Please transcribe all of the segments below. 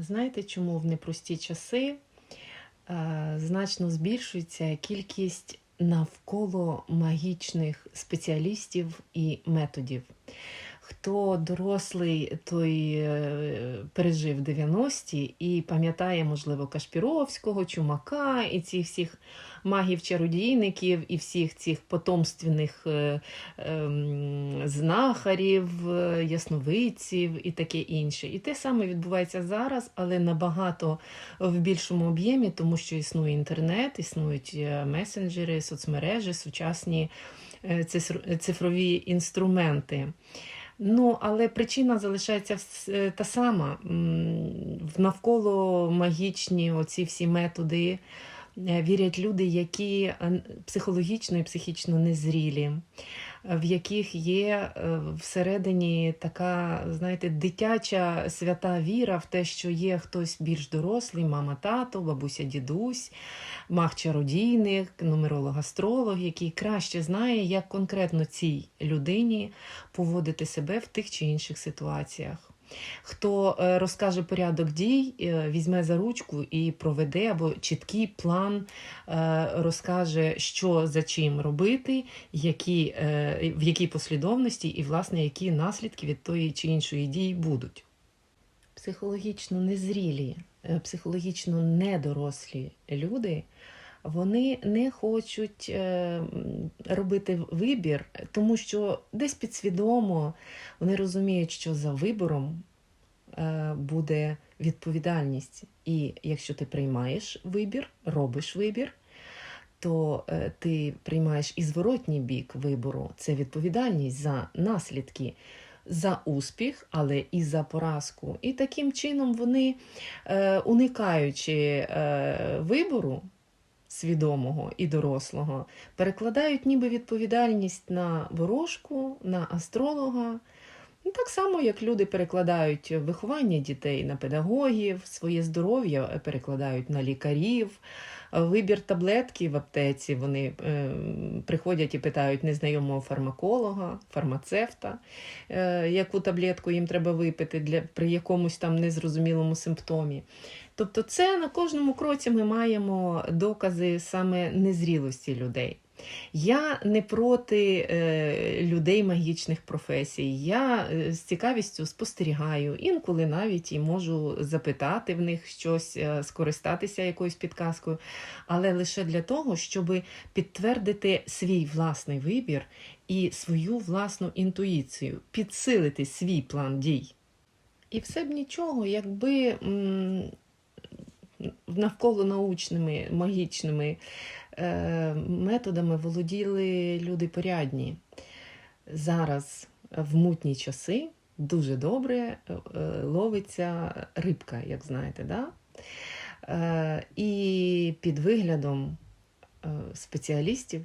Знаєте, чому в непрості часи е, значно збільшується кількість навколо магічних спеціалістів і методів? Хто дорослий, той е, пережив 90-ті і пам'ятає, можливо, Кашпіровського, Чумака і цих всіх магів-чародійників і всіх цих потомственних е, ем, знахарів, е, ясновидців і таке інше. І те саме відбувається зараз, але набагато в більшому об'ємі, тому що існує інтернет, існують месенджери, соцмережі, сучасні цифрові інструменти. Ну, але причина залишається е, та сама. Навколо магічні оці всі методи е, вірять люди, які е, психологічно і психічно незрілі, в яких є е, всередині така, знаєте, дитяча свята віра в те, що є хтось більш дорослий, мама, тато, бабуся, дідусь, мах чародійник, нумеролог-астролог, який краще знає, як конкретно цій людині поводити себе в тих чи інших ситуаціях. Хто е, розкаже порядок дій, е, візьме за ручку і проведе або чіткий план е, розкаже, що за чим робити, які, в якій послідовності і, власне, які наслідки від тої чи іншої дії будуть. Психологічно незрілі, психологічно недорослі люди. Вони не хочуть е, робити вибір, тому що десь підсвідомо вони розуміють, що за вибором е, буде відповідальність. І якщо ти приймаєш вибір, робиш вибір, то е, ти приймаєш і зворотній бік вибору це відповідальність за наслідки. За успіх, але і за поразку. І таким чином вони, уникаючи вибору свідомого і дорослого, перекладають ніби відповідальність на ворожку, на астролога. Ну, так само, як люди перекладають виховання дітей на педагогів, своє здоров'я е, перекладають на лікарів, е, вибір таблетки в аптеці. Вони е, приходять і питають незнайомого фармаколога, фармацевта, яку таблетку їм треба випити для, при якомусь там незрозумілому симптомі. Тобто, це на кожному кроці ми маємо докази саме незрілості людей. Я не проти е, людей магічних професій. Я е, з цікавістю спостерігаю, інколи навіть і можу запитати в них щось, е, скористатися якоюсь підказкою, але лише для того, щоб підтвердити свій власний вибір і свою власну інтуїцію, підсилити свій план дій. І все б нічого, якби навколо научними, магічними методами володіли люди порядні. Зараз в мутні часи дуже добре е, е, ловиться рибка, як знаєте. Да? Е, і під виглядом е, спеціалістів,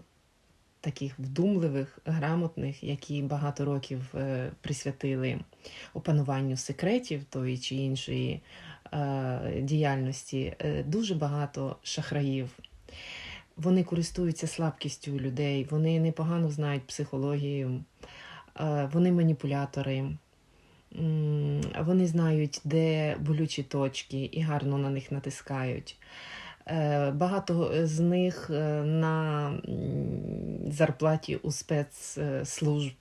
таких вдумливих, грамотних, які багато років е, присвятили опануванню секретів тої чи іншої е, діяльності, е, дуже багато шахраїв. Вони користуються слабкістю людей, вони непогано знають психологію, е, вони маніпулятори, вони знають, де болючі точки і гарно на них натискають. Е, Багато з них е, на зарплаті у спецслужб,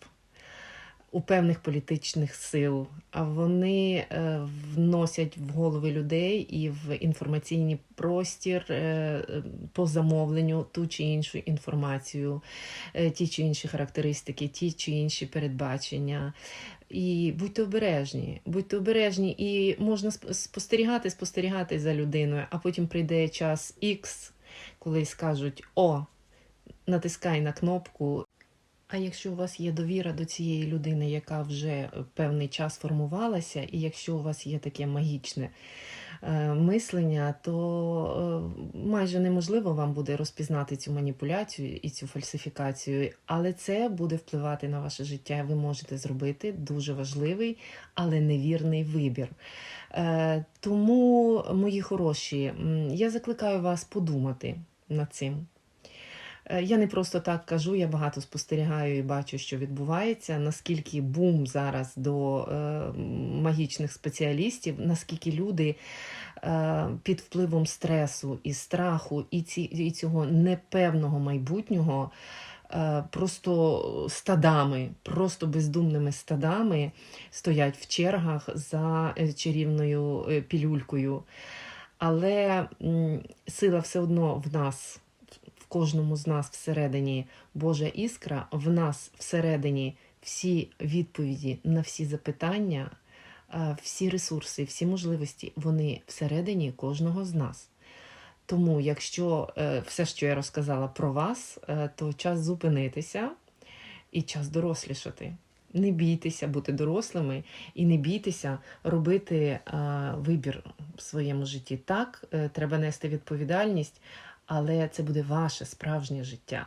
у певних політичних сил, а вони е, вносять в голови людей і в інформаційний простір е, по замовленню ту чи іншу інформацію, е, ті чи інші характеристики, ті чи інші передбачення. І будьте обережні, будьте обережні, і можна сп- спостерігати, спостерігати за людиною, а потім прийде час X, коли скажуть: О, натискай на кнопку. А якщо у вас є довіра до цієї людини, яка вже певний час формувалася, і якщо у вас є таке магічне е, мислення, то е, майже неможливо вам буде розпізнати цю маніпуляцію і цю фальсифікацію, але це буде впливати на ваше життя. Ви можете зробити дуже важливий, але невірний вибір. Е, Тому, мої хороші, я закликаю вас подумати над цим. Е, Я не просто так кажу, я багато спостерігаю і бачу, що відбувається, наскільки бум зараз до е, магічних спеціалістів, наскільки люди е, під впливом стресу і страху, і, ці, і цього непевного майбутнього. е, Просто стадами, просто бездумними стадами стоять в чергах за е, чарівною е, пілюлькою. Але м, сила все одно в нас, кожному з нас всередині Божа іскра, в нас всередині всі відповіді на всі запитання, е, всі ресурси, всі можливості, вони всередині кожного з нас. Тому, якщо е, все, що я розказала про вас, е, то час зупинитися і час дорослішати. Не бійтеся бути дорослими і не бійтеся робити вибір в своєму житті. Так, треба нести відповідальність, але це буде ваше справжнє життя.